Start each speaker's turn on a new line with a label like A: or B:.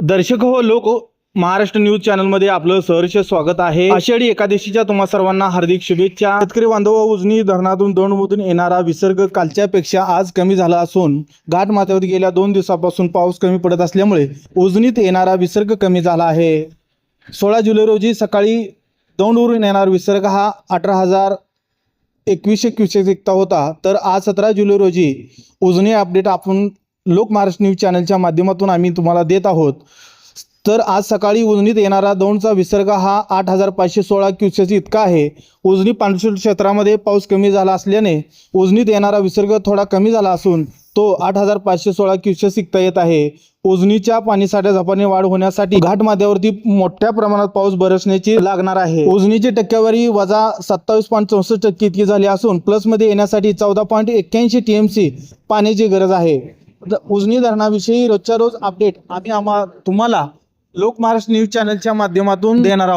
A: दर्शक हो लोक महाराष्ट्र न्यूज चॅनलमध्ये आपलं सहर्ष स्वागत आहे. आषाढी एकादशीच्या तुम्हा सर्वांना हार्दिक शुभेच्छा. शेतकरी बांधव उजनी धरणातून दौंडमधून येणारा विसर्ग कालच्यापेक्षा आज कमी झाला असून घाट माथ्यावर गेल्या दोन दिवसापासून पाऊस कमी पडत असल्यामुळे उजनीत येणारा विसर्ग कमी झाला आहे. सोळा जुलै रोजी सकाळी दौंडवरून येणारा विसर्ग हा अठरा हजार एकवीसशे क्युसेक इतका होता. तर आज सतरा जुलै रोजी उजनी अपडेट आपण लोक महाराष्ट्र न्यूज चॅनलच्या माध्यमातून आम्ही तुम्हाला देत आहोत. तर आज सकाळी उजनीत येणारा दौंडचा विसर्ग हा आठ हजार पाचशे सोळा क्युसेस इतका आहे. उजनी पाणशुल क्षेत्रामध्ये पाऊस कमी झाला असल्याने उजनीत येणारा विसर्ग थोडा कमी झाला असून तो आठ हजार पाचशे सोळा क्युसेस इतका येत आहे. उजनीच्या पाणीसाठ्या झपाने वाढ होण्यासाठी घाट माध्यावरती मोठ्या प्रमाणात पाऊस बरसण्याची लागणार आहे. उजनीची टक्केवारी वजा सत्तावीस पॉईंट चौसष्ट टक्के इतकी झाली असून प्लसमध्ये येण्यासाठी चौदा पॉईंट एक्क्याऐंशी टी एम सी पाण्याची गरज आहे. उजनी धरणाविषयी रोजच्या रोज अपडेट आम्ही आम्हा तुम्हाला लोक महाराष्ट्र न्यूज चॅनलच्या माध्यमातून देणार आहोत.